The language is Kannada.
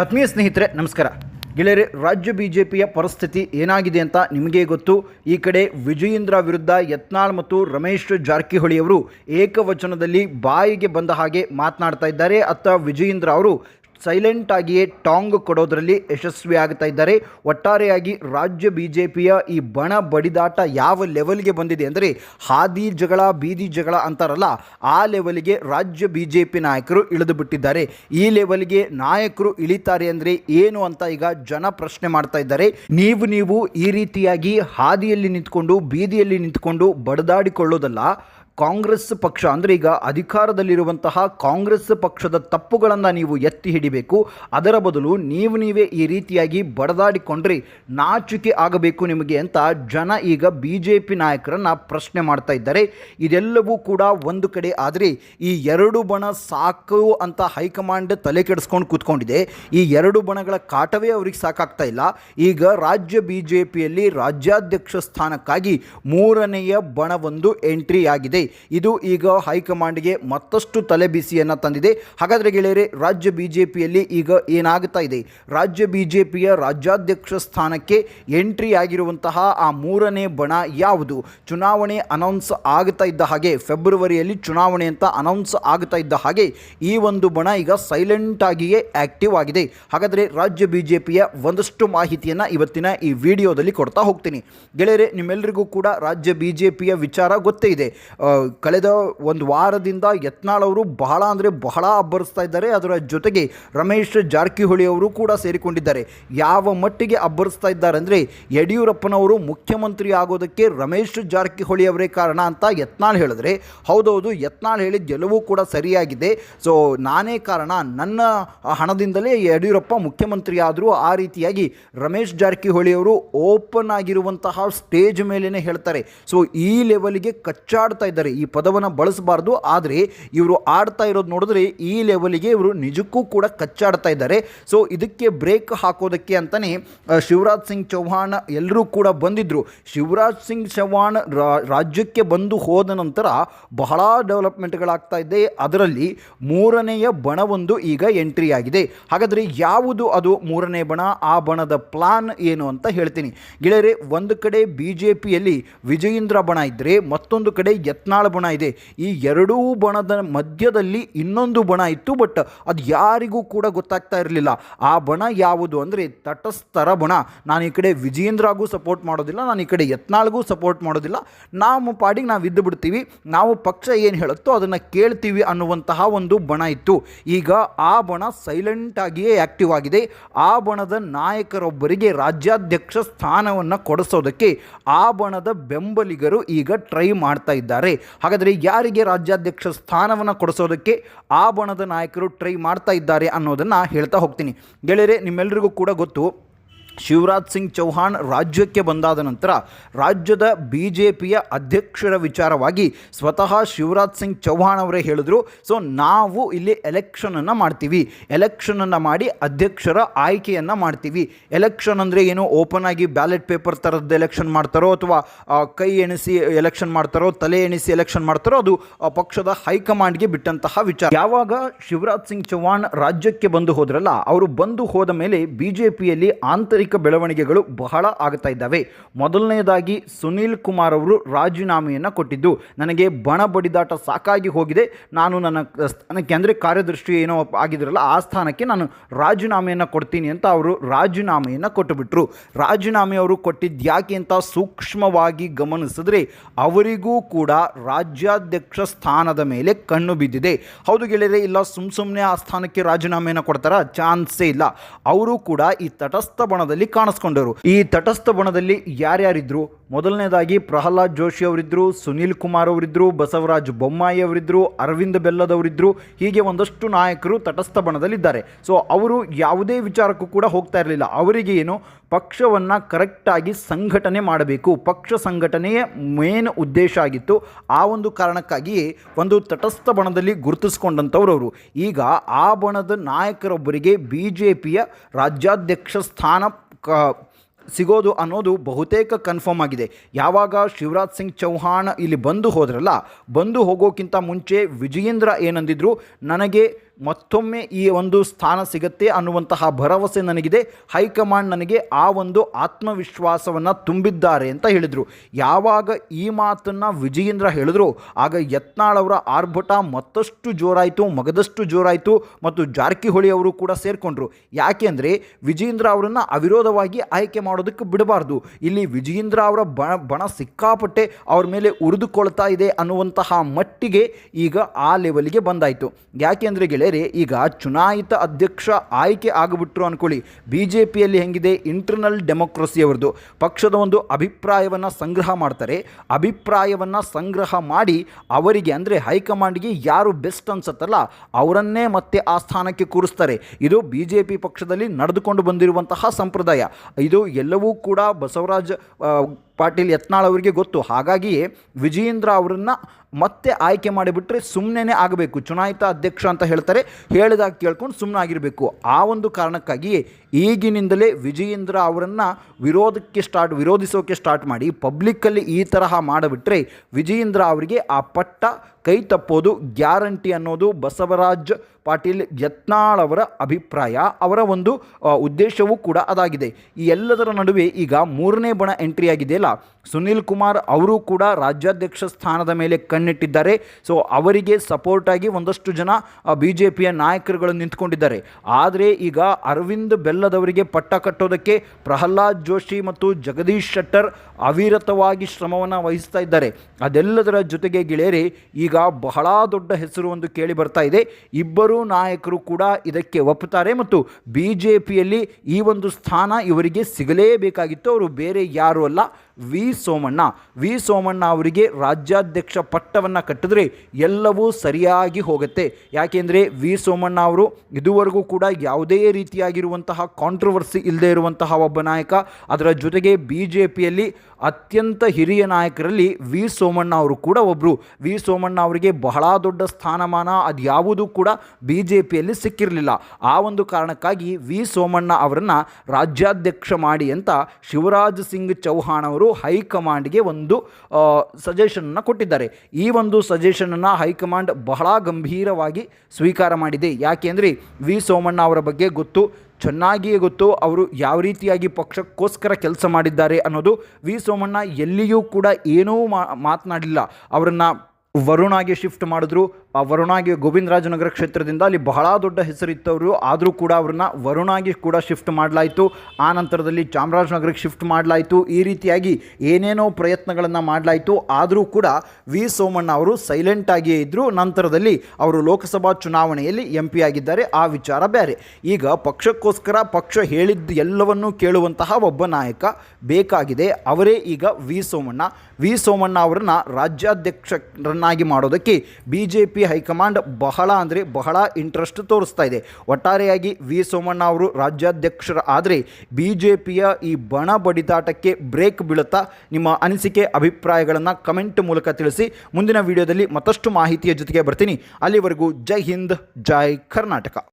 ಆತ್ಮೀಯ ಸ್ನೇಹಿತರೆ, ನಮಸ್ಕಾರ. ಗೆಳೆಯರೆ, ರಾಜ್ಯ ಬಿ ಜೆ ಪಿಯ ಪರಿಸ್ಥಿತಿ ಏನಾಗಿದೆ ಅಂತ ನಿಮಗೆ ಗೊತ್ತು? ಈ ಕಡೆ ವಿಜಯೇಂದ್ರ ವಿರುದ್ಧ ಯತ್ನಾಳ್ ಮತ್ತು ರಮೇಶ್ ಜಾರಕಿಹೊಳಿ ಅವರು ಏಕವಚನದಲ್ಲಿ ಬಾಯಿಗೆ ಬಂದ ಹಾಗೆ ಮಾತನಾಡ್ತಾ ಇದ್ದಾರೆ. ಅತ್ತ ವಿಜಯೇಂದ್ರ ಅವರು ಸೈಲೆಂಟ್ ಆಗಿಯೇ ಟಾಂಗ್ ಕೊಡೋದರಲ್ಲಿ ಯಶಸ್ವಿ ಆಗ್ತಾ ಇದ್ದಾರೆ. ಒಟ್ಟಾರೆಯಾಗಿ ರಾಜ್ಯ ಬಿ ಜೆ ಪಿಯ ಈ ಬಣ ಬಡಿದಾಟ ಯಾವ ಲೆವೆಲ್ಗೆ ಬಂದಿದೆ ಅಂದರೆ ಹಾದಿ ಜಗಳ, ಬೀದಿ ಜಗಳ ಅಂತಾರಲ್ಲ, ಆ ಲೆವೆಲ್ಗೆ ರಾಜ್ಯ ಬಿ ಜೆ ಪಿ ನಾಯಕರು ಇಳಿದು ಬಿಟ್ಟಿದ್ದಾರೆ ಈ ಲೆವೆಲ್ಗೆ ನಾಯಕರು ಇಳಿತಾರೆ ಅಂದರೆ ಏನು ಅಂತ ಈಗ ಜನ ಪ್ರಶ್ನೆ ಮಾಡ್ತಾ ಇದ್ದಾರೆ. ನೀವು ನೀವು ಈ ರೀತಿಯಾಗಿ ಹಾದಿಯಲ್ಲಿ ನಿಂತ್ಕೊಂಡು, ಬೀದಿಯಲ್ಲಿ ನಿಂತ್ಕೊಂಡು ಬಡದಾಡಿಕೊಳ್ಳೋದಲ್ಲ ಕಾಂಗ್ರೆಸ್ ಪಕ್ಷ, ಅಂದರೆ ಈಗ ಅಧಿಕಾರದಲ್ಲಿರುವಂತಹ ಕಾಂಗ್ರೆಸ್ ಪಕ್ಷದ ತಪ್ಪುಗಳನ್ನು ನೀವು ಎತ್ತಿ ಹಿಡಿಬೇಕು. ಅದರ ಬದಲು ನೀವು ನೀವೇ ಈ ರೀತಿಯಾಗಿ ಬಡದಾಡಿಕೊಂಡ್ರೆ ನಾಚಿಕೆ ಆಗಬೇಕು ನಿಮಗೆ ಅಂತ ಜನ ಈಗ ಬಿ ಜೆ ಪಿ ನಾಯಕರನ್ನು ಪ್ರಶ್ನೆ ಮಾಡ್ತಾ ಇದ್ದಾರೆ. ಇದೆಲ್ಲವೂ ಕೂಡ ಒಂದು ಕಡೆ ಆದರೆ ಈ ಎರಡು ಬಣ ಸಾಕು ಅಂತ ಹೈಕಮಾಂಡ್ ತಲೆ ಕೆಡಿಸ್ಕೊಂಡು ಕೂತ್ಕೊಂಡಿದೆ. ಈ ಎರಡು ಬಣಗಳ ಕಾಟವೇ ಅವ್ರಿಗೆ ಸಾಕಾಗ್ತಾ ಇಲ್ಲ. ಈಗ ರಾಜ್ಯ ಬಿ ಜೆ ಪಿಯಲ್ಲಿ ರಾಜ್ಯಾಧ್ಯಕ್ಷ ಸ್ಥಾನಕ್ಕಾಗಿ ಮೂರನೆಯ ಬಣವೊಂದು ಎಂಟ್ರಿ ಆಗಿದೆ. ಇದು. ಈಗ ಹೈಕಮಾಂಡ್ಗೆ ಮತ್ತಷ್ಟು ತಲೆ ಬಿಸಿಯನ್ನು ತಂದಿದೆ. ಹಾಗಾದರೆ ಗೆಳೆಯರೆ, ರಾಜ್ಯ ಬಿ ಜೆ ಪಿಯಲ್ಲಿ ಈಗ ಏನಾಗ್ತಾ ಇದೆ? ರಾಜ್ಯ ಬಿ ಜೆ ಪಿಯ ರಾಜ್ಯಾಧ್ಯಕ್ಷ ಸ್ಥಾನಕ್ಕೆ ಎಂಟ್ರಿ ಆಗಿರುವಂತಹ ಆ ಮೂರನೇ ಬಣ ಯಾವುದು? ಚುನಾವಣೆ ಅನೌನ್ಸ್ ಆಗ್ತಾ ಇದ್ದ ಹಾಗೆ, ಫೆಬ್ರವರಿಯಲ್ಲಿ ಚುನಾವಣೆ ಅಂತ ಅನೌನ್ಸ್ ಆಗ್ತಾ ಇದ್ದ ಹಾಗೆ, ಈ ಒಂದು ಬಣ ಈಗ ಸೈಲೆಂಟ್ ಆಗಿಯೇ ಆಕ್ಟಿವ್ ಆಗಿದೆ. ಹಾಗಾದರೆ ರಾಜ್ಯ ಬಿ ಜೆ ಪಿಯ ಒಂದಷ್ಟು ಮಾಹಿತಿಯನ್ನು ಇವತ್ತಿನ ಈ ವಿಡಿಯೋದಲ್ಲಿ ಕೊಡ್ತಾ ಹೋಗ್ತೀನಿ. ಗೆಳೆಯರೆ ನಿಮ್ಮೆಲ್ಲರಿಗೂ ಕೂಡ ರಾಜ್ಯ ಬಿ ಜೆ ಪಿಯ ವಿಚಾರ ಗೊತ್ತೇ ಇದೆ. ಕಳೆದ ಒಂದು ವಾರದಿಂದ ಯತ್ನಾಳ್ ಅವರು ಬಹಳ ಅಂದರೆ ಬಹಳ ಅಬ್ಬರಿಸ್ತಾ ಇದ್ದಾರೆ. ಅದರ ಜೊತೆಗೆ ರಮೇಶ್ ಜಾರಕಿಹೊಳಿ ಅವರು ಕೂಡ ಸೇರಿಕೊಂಡಿದ್ದಾರೆ. ಯಾವ ಮಟ್ಟಿಗೆ ಅಬ್ಬರಿಸ್ತಾ ಇದ್ದಾರೆ ಅಂದರೆ ಯಡಿಯೂರಪ್ಪನವರು ಮುಖ್ಯಮಂತ್ರಿ ಆಗೋದಕ್ಕೆ ರಮೇಶ್ ಜಾರಕಿಹೊಳಿ ಅವರೇ ಕಾರಣ ಅಂತ ಯತ್ನಾಳ್ ಹೇಳಿದ್ರೆ. ಹೌದೌದು, ಯತ್ನಾಳ್ ಹೇಳಿದ ಎಲ್ಲವೂ ಕೂಡ ಸರಿಯಾಗಿದೆ. ಸೊ ನಾನೇ ಕಾರಣ. ನನ್ನ ಹಣದಿಂದಲೇ ಯಡಿಯೂರಪ್ಪ ಮುಖ್ಯಮಂತ್ರಿ ಆದರೂ ಆ ರೀತಿಯಾಗಿ ರಮೇಶ್ ಜಾರಕಿಹೊಳಿ ಅವರು ಓಪನ್ ಆಗಿರುವಂತಹ ಸ್ಟೇಜ್ ಮೇಲೇ ಹೇಳ್ತಾರೆ. ಸೊ ಈ ಲೆವೆಲ್ಗೆ ಕಚ್ಚಾಡ್ತಾ ಇದ್ದಾರೆ. ಈ ಪದವನ್ನು ಬಳಸಬಾರ್ದು. ಆದರೆ ಇವರು ಆಡ್ತಾ ಇರೋದು ನೋಡಿದ್ರೆ ಈ ಲೆವೆಲಿಗೆ ಇವರು ನಿಜಕ್ಕೂ ಕೂಡ ಕಚ್ಚಾಡ್ತಾ ಇದ್ದಾರೆ. ಸೊ ಇದಕ್ಕೆ ಬ್ರೇಕ್ ಹಾಕೋದಕ್ಕೆ ಅಂತಲೇ ಶಿವರಾಜ್ ಸಿಂಗ್ ಚೌಹಾಣ್ ಎಲ್ಲರೂ ಕೂಡ ಬಂದಿದ್ದರು ಶಿವರಾಜ್ ಸಿಂಗ್ ಚೌಹಾಣ್ ರಾಜ್ಯಕ್ಕೆ ಬಂದು ಹೋದ ನಂತರ ಬಹಳ ಡೆವಲಪ್ಮೆಂಟ್ಗಳಾಗ್ತಾ ಇದೆ. ಅದರಲ್ಲಿ ಮೂರನೆಯ ಬಣವೊಂದು ಈಗ ಎಂಟ್ರಿ ಆಗಿದೆ. ಹಾಗಾದರೆ ಯಾವುದು ಅದು ಮೂರನೇ ಬಣ? ಆ ಬಣದ ಪ್ಲಾನ್ ಏನು ಅಂತ ಹೇಳ್ತೀನಿ. ಗೆಳೆಯರೆ, ಒಂದು ಕಡೆ ಬಿ ಜೆ ಪಿಯಲ್ಲಿ ವಿಜಯೇಂದ್ರ ಬಣ ಇದ್ದರೆ ಮತ್ತೊಂದು ಕಡೆ ಯತ್ನಾಳ್ ಬಣ ಇದೆ. ಈ ಎರಡೂ ಬಣದ ಮಧ್ಯದಲ್ಲಿ ಇನ್ನೊಂದು ಬಣ ಇತ್ತು ಬಟ್ ಅದು ಯಾರಿಗೂ ಕೂಡ ಗೊತ್ತಾಗ್ತಾ ಇರಲಿಲ್ಲ. ಆ ಬಣ ಯಾವುದು ಅಂದರೆ ತಟಸ್ಥರ ಬಣ. ನಾನು ಈ ಕಡೆ ವಿಜೇಂದ್ರಾಗೂ ಸಪೋರ್ಟ್ ಮಾಡೋದಿಲ್ಲ, ನಾನು ಈ ಕಡೆ ಯತ್ನಾಳ್ಗೂ ಸಪೋರ್ಟ್ ಮಾಡೋದಿಲ್ಲ. ನಾವು ಪಾಡಿಗೆ ನಾವು ಇದ್ದು ಬಿಡ್ತೀವಿ. ನಾವು ಪಕ್ಷ ಏನು ಹೇಳುತ್ತೋ ಅದನ್ನು ಕೇಳ್ತೀವಿ ಅನ್ನುವಂತಹ ಒಂದು ಬಣ ಇತ್ತು. ಈಗ ಆ ಬಣ ಸೈಲೆಂಟ್ ಆಗಿಯೇ ಆಕ್ಟಿವ್ ಆಗಿದೆ. ಆ ಬಣದ ನಾಯಕರೊಬ್ಬರಿಗೆ ರಾಜ್ಯಾಧ್ಯಕ್ಷ ಸ್ಥಾನವನ್ನು ಕೊಡಿಸೋದಕ್ಕೆ ಆ ಬಣದ ಬೆಂಬಲಿಗರು ಈಗ ಟ್ರೈ ಮಾಡ್ತಾ ಇದ್ದಾರೆ. ಹಾಗಾದರೆ ಯಾರಿಗೆ ರಾಜ್ಯಾಧ್ಯಕ್ಷ ಸ್ಥಾನವನ್ನು ಕೊಡಿಸೋದಕ್ಕೆ ಆ ಬಣದ ನಾಯಕರು ಟ್ರೈ ಮಾಡ್ತಾ ಇದ್ದಾರೆ ಅನ್ನೋದನ್ನು ಹೇಳ್ತಾ ಹೋಗ್ತೀನಿ. ಗೆಳೆಯರೆ ನಿಮ್ಮೆಲ್ಲರಿಗೂ ಕೂಡ ಗೊತ್ತು ಶಿವರಾಜ್ ಸಿಂಗ್ ಚೌಹಾಣ್ ರಾಜ್ಯಕ್ಕೆ ಬಂದಾದ ನಂತರ ರಾಜ್ಯದ ಬಿ ಜೆ ಪಿಯ ಅಧ್ಯಕ್ಷರ ವಿಚಾರವಾಗಿ ಸ್ವತಃ ಶಿವರಾಜ್ ಸಿಂಗ್ ಚೌಹಾಣ್ ಅವರೇ ಹೇಳಿದ್ರು. ಸೊ ನಾವು ಇಲ್ಲಿ ಎಲೆಕ್ಷನನ್ನು ಮಾಡ್ತೀವಿ. ಎಲೆಕ್ಷನನ್ನು ಮಾಡಿ ಅಧ್ಯಕ್ಷರ ಆಯ್ಕೆಯನ್ನು ಮಾಡ್ತೀವಿ. ಎಲೆಕ್ಷನ್ ಅಂದರೆ ಏನು? ಓಪನ್ ಆಗಿ ಬ್ಯಾಲೆಟ್ ಪೇಪರ್ ಥರದ್ದು ಎಲೆಕ್ಷನ್ ಮಾಡ್ತಾರೋ ಅಥವಾ ಕೈ ಎಣಿಸಿ ಎಲೆಕ್ಷನ್ ಮಾಡ್ತಾರೋ, ತಲೆ ಎಣಿಸಿ ಎಲೆಕ್ಷನ್ ಮಾಡ್ತಾರೋ ಅದು ಪಕ್ಷದ ಹೈಕಮಾಂಡ್ಗೆ ಬಿಟ್ಟಂತಹ ವಿಚಾರ. ಯಾವಾಗ ಶಿವರಾಜ್ ಸಿಂಗ್ ಚೌಹಾಣ್ ರಾಜ್ಯಕ್ಕೆ ಬಂದು ಹೋದ್ರಲ್ಲ, ಅವರು ಬಂದು ಹೋದ ಮೇಲೆ ಬಿ ಜೆ ಪಿಯಲ್ಲಿ ಆಂತರಿಕ ಬೆಳವಣಿಗೆಗಳು ಬಹಳ ಆಗ್ತಾ ಇದ್ದಾವೆ. ಮೊದಲನೆಯದಾಗಿ ಸುನೀಲ್ ಕುಮಾರ್ ಅವರು ರಾಜೀನಾಮೆಯನ್ನು ಕೊಟ್ಟಿದ್ದು. ನನಗೆ ಬಣ ಬಡಿದಾಟ ಸಾಕಾಗಿ ಹೋಗಿದೆ. ನಾನು ನನ್ನ ಸ್ಥಾನಕ್ಕೆ ಅಂದರೆ ಕಾರ್ಯದರ್ಶಿ ಏನೋ ಆಗಿದ್ರಲ್ಲ, ಆ ಸ್ಥಾನಕ್ಕೆ ನಾನು ರಾಜೀನಾಮೆಯನ್ನು ಕೊಡ್ತೀನಿ ಅಂತ ಅವರು ರಾಜೀನಾಮೆಯನ್ನು ಕೊಟ್ಟುಬಿಟ್ರು. ರಾಜೀನಾಮೆ ಅವರು ಕೊಟ್ಟಿದ್ದು ಯಾಕೆ ಅಂತ ಸೂಕ್ಷ್ಮವಾಗಿ ಗಮನಿಸಿದ್ರೆ, ಅವರಿಗೂ ಕೂಡ ರಾಜ್ಯಾಧ್ಯಕ್ಷ ಸ್ಥಾನದ ಮೇಲೆ ಕಣ್ಣು ಬಿದ್ದಿದೆ. ಹೌದು ಗೆಳೆಯರೆ, ಇಲ್ಲ ಸುಮ್ ಸುಮ್ಮನೆ ಆ ಸ್ಥಾನಕ್ಕೆ ರಾಜೀನಾಮೆಯನ್ನು ಕೊಡ್ತಾರ? ಚಾನ್ಸೇ ಇಲ್ಲ. ಅವರು ಕೂಡ ಈ ತಟಸ್ಥ ಬಣದಲ್ಲಿ ಕಾಣಿಸ್ಕೊಂಡರು. ಈ ತಟಸ್ಥ ಬಣದಲ್ಲಿ ಯಾರ್ಯಾರಿದ್ರು? ಮೊದಲನೇದಾಗಿ ಪ್ರಹ್ಲಾದ್ ಜೋಶಿ ಅವರಿದ್ದರು ಸುನೀಲ್ ಕುಮಾರ್ ಅವರಿದ್ದರು ಬಸವರಾಜ್ ಬೊಮ್ಮಾಯಿ ಅವರಿದ್ದರು ಅರವಿಂದ್ ಬೆಲ್ಲದವರಿದ್ದರು ಹೀಗೆ ಒಂದಷ್ಟು ನಾಯಕರು ತಟಸ್ಥ ಬಣದಲ್ಲಿದ್ದಾರೆ ಸೊ ಅವರು ಯಾವುದೇ ವಿಚಾರಕ್ಕೂ ಕೂಡ ಹೋಗ್ತಾ ಇರಲಿಲ್ಲ. ಅವರಿಗೆ ಏನು? ಪಕ್ಷವನ್ನು ಕರೆಕ್ಟಾಗಿ ಸಂಘಟನೆ ಮಾಡಬೇಕು. ಪಕ್ಷ ಸಂಘಟನೆಯೇ ಮೇನ್ ಉದ್ದೇಶ ಆಗಿತ್ತು. ಆ ಒಂದು ಕಾರಣಕ್ಕಾಗಿ ಒಂದು ತಟಸ್ಥ ಬಣದಲ್ಲಿ ಗುರುತಿಸ್ಕೊಂಡಂಥವ್ರು ಅವರು. ಈಗ ಆ ಬಣದ ನಾಯಕರೊಬ್ಬರಿಗೆ ಬಿ ಜೆ ಪಿಯ ರಾಜ್ಯಾಧ್ಯಕ್ಷ ಸ್ಥಾನ ಸಿಗೋದು ಅನ್ನೋದು ಬಹುತೇಕ ಕನ್ಫರ್ಮ್ ಆಗಿದೆ. ಯಾವಾಗ ಶಿವರಾಜ್ ಸಿಂಗ್ ಚೌಹಾಣ್ ಇಲ್ಲಿ ಬಂದು ಹೋದ್ರಲ್ಲ, ಬಂದು ಹೋಗೋಕ್ಕಿಂತ ಮುಂಚೆ ವಿಜಯೇಂದ್ರ ಏನಂದಿದ್ರು, ನನಗೆ ಮತ್ತೊಮ್ಮೆ ಈ ಒಂದು ಸ್ಥಾನ ಸಿಗತ್ತೆ ಅನ್ನುವಂತಹ ಭರವಸೆ ನನಗಿದೆ. ಹೈಕಮಾಂಡ್ ನನಗೆ ಆ ಒಂದು ಆತ್ಮವಿಶ್ವಾಸವನ್ನು ತುಂಬಿದ್ದಾರೆ ಅಂತ ಹೇಳಿದರು. ಯಾವಾಗ ಈ ಮಾತನ್ನು ವಿಜಯೇಂದ್ರ ಹೇಳಿದ್ರು, ಆಗ ಯತ್ನಾಳ್ ಅವರ ಆರ್ಭಟ ಮತ್ತಷ್ಟು ಜೋರಾಯಿತು, ಮಗದಷ್ಟು ಜೋರಾಯಿತು ಮತ್ತು ಜಾರಕಿಹೊಳಿ ಅವರು ಕೂಡ ಸೇರಿಕೊಂಡ್ರು. ಯಾಕೆಂದರೆ ವಿಜಯೇಂದ್ರ ಅವರನ್ನು ಅವಿರೋಧವಾಗಿ ಆಯ್ಕೆ ಮಾಡೋದಕ್ಕೆ ಬಿಡಬಾರ್ದು. ಇಲ್ಲಿ ವಿಜಯೇಂದ್ರ ಅವರ ಬಣ ಸಿಕ್ಕಾಪಟ್ಟೆ ಅವ್ರ ಮೇಲೆ ಉರಿದುಕೊಳ್ತಾ ಇದೆ ಅನ್ನುವಂತಹ ಮಟ್ಟಿಗೆ ಈಗ ಆ ಲೆವೆಲ್ಗೆ ಬಂದಾಯಿತು. ಯಾಕೆಂದರೆ ಗೆಳೆಯರೆ ಈಗ ಚುನಾಯಿತ ಅಧ್ಯಕ್ಷ ಆಯ್ಕೆ ಆಗಿಬಿಟ್ರು ಅಂದ್ಕೊಳ್ಳಿ ಬಿ ಜೆ ಪಿಯಲ್ಲಿ ಹೆಂಗಿದೆ? ಇಂಟರ್ನಲ್ ಡೆಮೋಕ್ರಸಿ ಅವ್ರದ್ದು. ಪಕ್ಷದ ಒಂದು ಅಭಿಪ್ರಾಯವನ್ನು ಸಂಗ್ರಹ ಮಾಡ್ತಾರೆ. ಅಭಿಪ್ರಾಯವನ್ನು ಸಂಗ್ರಹ ಮಾಡಿ ಅವರಿಗೆ ಅಂದರೆ ಹೈಕಮಾಂಡ್ಗೆ ಯಾರು ಬೆಸ್ಟ್ ಅನ್ಸತ್ತಲ್ಲ, ಅವರನ್ನೇ ಮತ್ತೆ ಆ ಸ್ಥಾನಕ್ಕೆ ಕೂರಿಸ್ತಾರೆ. ಇದು ಬಿ ಜೆ ಪಿ ಪಕ್ಷದಲ್ಲಿ ನಡೆದುಕೊಂಡು ಬಂದಿರುವಂತಹ ಸಂಪ್ರದಾಯ. ಇದು ಎಲ್ಲವೂ ಕೂಡ ಬಸವರಾಜ್ ಪಾಟೀಲ್ ಯತ್ನಾಳ್ ಅವರಿಗೆ ಗೊತ್ತು. ಹಾಗಾಗಿಯೇ ವಿಜಯೇಂದ್ರ ಅವರನ್ನು ಮತ್ತೆ ಆಯ್ಕೆ ಮಾಡಿಬಿಟ್ರೆ ಸುಮ್ಮನೆ ಆಗಬೇಕು. ಚುನಾಯಿತ ಅಧ್ಯಕ್ಷ ಅಂತ ಹೇಳ್ತಾರೆ. ಹೇಳಿದಾಗ ಕೇಳ್ಕೊಂಡು ಸುಮ್ಮನಾಗಿರಬೇಕು ಆ ಒಂದು ಕಾರಣಕ್ಕಾಗಿಯೇ ಈಗಿನಿಂದಲೇ ವಿಜಯೇಂದ್ರ ಅವರನ್ನು ವಿರೋಧಕ್ಕೆ ಸ್ಟಾರ್ಟ್, ವಿರೋಧಿಸೋಕೆ ಸ್ಟಾರ್ಟ್ ಮಾಡಿ ಪಬ್ಲಿಕ್ಕಲ್ಲಿ ಈ ತರಹ ಮಾಡಿಬಿಟ್ರೆ ವಿಜಯೇಂದ್ರ ಅವರಿಗೆ ಆ ಪಟ್ಟ ಕೈ ತಪ್ಪೋದು ಗ್ಯಾರಂಟಿ ಅನ್ನೋದು ಬಸವರಾಜ್ ಪಾಟೀಲ್ ಯತ್ನಾಳ್ ಅವರ ಅಭಿಪ್ರಾಯ, ಅವರ ಒಂದು ಉದ್ದೇಶವೂ ಕೂಡ ಅದಾಗಿದೆ. ಈ ಎಲ್ಲದರ ನಡುವೆ ಈಗ ಮೂರನೇ ಬಣ ಎಂಟ್ರಿ ಆಗಿದೆಯಲ್ಲ ಸುನಿಲ್ ಕುಮಾರ್ ಅವರು ಕೂಡ ರಾಜ್ಯಾಧ್ಯಕ್ಷ ಸ್ಥಾನದ ಮೇಲೆ ಕಣ್ಣಿಟ್ಟಿದ್ದಾರೆ. ಸೊ ಅವರಿಗೆ ಸಪೋರ್ಟಾಗಿ ಒಂದಷ್ಟು ಜನ ಬಿ ಜೆ ಪಿಯ ನಾಯಕರುಗಳು ನಿಂತ್ಕೊಂಡಿದ್ದಾರೆ. ಆದರೆ ಈಗ ಅರವಿಂದ್ ಬೆಲ್ಲದವರಿಗೆ ಪಟ್ಟ ಕಟ್ಟೋದಕ್ಕೆ ಪ್ರಹ್ಲಾದ್ ಜೋಶಿ ಮತ್ತು ಜಗದೀಶ್ ಶೆಟ್ಟರ್ ಅವಿರತವಾಗಿ ಶ್ರಮವನ್ನು ವಹಿಸ್ತಾ ಇದ್ದಾರೆ. ಅದೆಲ್ಲದರ ಜೊತೆಗೆ ಗೆಳೆಯರೆ, ಈಗ ಬಹಳ ದೊಡ್ಡ ಹೆಸರು ಒಂದು ಕೇಳಿ ಬರ್ತಾ ಇದೆ. ಇಬ್ಬರು ನಾಯಕರು ಕೂಡ ಇದಕ್ಕೆ ಒಪ್ಪುತ್ತಾರೆ ಮತ್ತು ಬಿ ಜೆ ಪಿಯಲ್ಲಿ ಈ ಒಂದು ಸ್ಥಾನ ಇವರಿಗೆ ಸಿಗಲೇಬೇಕಾಗಿತ್ತು. ಅವರು ಬೇರೆ ಯಾರೂ ಅಲ್ಲ. ವಿ ಸೋಮಣ್ಣ. ವಿ ಸೋಮಣ್ಣ ಅವರಿಗೆ ರಾಜ್ಯಾಧ್ಯಕ್ಷ ಪಟ್ಟವನ್ನು ಕಟ್ಟಿದ್ರೆ ಎಲ್ಲವೂ ಸರಿಯಾಗಿ ಹೋಗುತ್ತೆ. ಯಾಕೆಂದರೆ ವಿ ಸೋಮಣ್ಣ ಅವರು ಇದುವರೆಗೂ ಕೂಡ ಯಾವುದೇ ರೀತಿಯಾಗಿರುವಂತಹ ಕಾಂಟ್ರವರ್ಸಿ ಇಲ್ಲದೆ ಇರುವಂತಹ ಒಬ್ಬ ನಾಯಕ. ಅದರ ಜೊತೆಗೆ ಬಿ ಜೆ ಪಿಯಲ್ಲಿ ಅತ್ಯಂತ ಹಿರಿಯ ನಾಯಕರಲ್ಲಿ ವಿ ಸೋಮಣ್ಣ ಅವರು ಕೂಡ ಒಬ್ಬರು ವಿ ಸೋಮಣ್ಣ ಅವರಿಗೆ ಬಹಳ ದೊಡ್ಡ ಸ್ಥಾನಮಾನ ಅದು ಯಾವುದೂ ಕೂಡ ಬಿ ಜೆ ಪಿಯಲ್ಲಿ ಸಿಕ್ಕಿರಲಿಲ್ಲ. ಆ ಒಂದು ಕಾರಣಕ್ಕಾಗಿ ವಿ ಸೋಮಣ್ಣ ಅವರನ್ನು ರಾಜ್ಯಾಧ್ಯಕ್ಷ ಮಾಡಿ ಅಂತ ಶಿವರಾಜ್ ಸಿಂಗ್ ಚೌಹಾಣ್ ಅವರು ಹೈಕಮಾಂಡ್ಗೆ ಒಂದು ಸಜೆಷನನ್ನು ಕೊಟ್ಟಿದ್ದಾರೆ. ಈ ಒಂದು ಸಜೆಷನನ್ನು ಹೈಕಮಾಂಡ್ ಬಹಳ ಗಂಭೀರವಾಗಿ ಸ್ವೀಕಾರ ಮಾಡಿದೆ. ಯಾಕೆಂದರೆ ವಿ ಸೋಮಣ್ಣ ಅವರ ಬಗ್ಗೆ ಗೊತ್ತು. ಚೆನ್ನಾಗಿಯೇ ಗೊತ್ತು ಅವರು ಯಾವ ರೀತಿಯಾಗಿ ಪಕ್ಷಕ್ಕೋಸ್ಕರ ಕೆಲಸ ಮಾಡಿದ್ದಾರೆ ಅನ್ನೋದು ವಿ ಸೋಮಣ್ಣ ಎಲ್ಲಿಯೂ ಕೂಡ ಏನೂ ಮಾತನಾಡಲಿಲ್ಲ ಮಾತನಾಡಿಲ್ಲ. ಅವರನ್ನು ವರುಣಾಗೆ ಶಿಫ್ಟ್ ಮಾಡಿದ್ರು. ಆ ವರುಣಾಗೆ ಗೋವಿಂದರಾಜನಗರ ಕ್ಷೇತ್ರದಿಂದ ಅಲ್ಲಿ ಬಹಳ ದೊಡ್ಡ ಹೆಸರಿತ್ತವರು. ಆದರೂ ಕೂಡ ಅವ್ರನ್ನ ವರುಣಾಗಿ ಕೂಡ ಶಿಫ್ಟ್ ಮಾಡಲಾಯಿತು. ಆ ನಂತರದಲ್ಲಿ ಚಾಮರಾಜನಗರಕ್ಕೆ ಶಿಫ್ಟ್ ಮಾಡಲಾಯಿತು. ಈ ರೀತಿಯಾಗಿ ಏನೇನೋ ಪ್ರಯತ್ನಗಳನ್ನು ಮಾಡಲಾಯಿತು. ಆದರೂ ಕೂಡ ವಿ ಸೋಮಣ್ಣ ಅವರು ಸೈಲೆಂಟ್ ಆಗಿಯೇ ಇದ್ದರು ನಂತರದಲ್ಲಿ ಅವರು ಲೋಕಸಭಾ ಚುನಾವಣೆಯಲ್ಲಿ ಎಂ ಪಿ ಆಗಿದ್ದಾರೆ. ಆ ವಿಚಾರ ಬೇರೆ. ಈಗ ಪಕ್ಷಕ್ಕೋಸ್ಕರ ಪಕ್ಷ ಹೇಳಿದ್ದು ಎಲ್ಲವನ್ನೂ ಕೇಳುವಂತಹ ಒಬ್ಬ ನಾಯಕ ಬೇಕಾಗಿದೆ. ಅವರೇ ಈಗ ವಿ ಸೋಮಣ್ಣ. ವಿ ಸೋಮಣ್ಣ ಅವರನ್ನು ರಾಜ್ಯಾಧ್ಯಕ್ಷರನ್ನಾಗಿ ಮಾಡೋದಕ್ಕೆ ಬಿ ಜೆ ಹೈಕಮಾಂಡ್ ಬಹಳ ಅಂದರೆ ಬಹಳ ಇಂಟ್ರೆಸ್ಟ್ ತೋರಿಸ್ತಾ ಇದೆ. ಒಟ್ಟಾರೆಯಾಗಿ ವಿ ಸೋಮಣ್ಣ ಅವರು ರಾಜ್ಯಾಧ್ಯಕ್ಷರ ಆದರೆ ಬಿ ಜೆ ಈ ಬಣ ಬಡಿದಾಟಕ್ಕೆ ಬ್ರೇಕ್ ಬೀಳುತ್ತಾ ನಿಮ್ಮ ಅನಿಸಿಕೆ, ಅಭಿಪ್ರಾಯಗಳನ್ನು ಕಮೆಂಟ್ ಮೂಲಕ ತಿಳಿಸಿ. ಮುಂದಿನ ವಿಡಿಯೋದಲ್ಲಿ ಮತ್ತಷ್ಟು ಮಾಹಿತಿಯ ಜೊತೆಗೆ ಬರ್ತೀನಿ. ಅಲ್ಲಿವರೆಗೂ ಜೈ ಹಿಂದ್, ಜೈ ಕರ್ನಾಟಕ.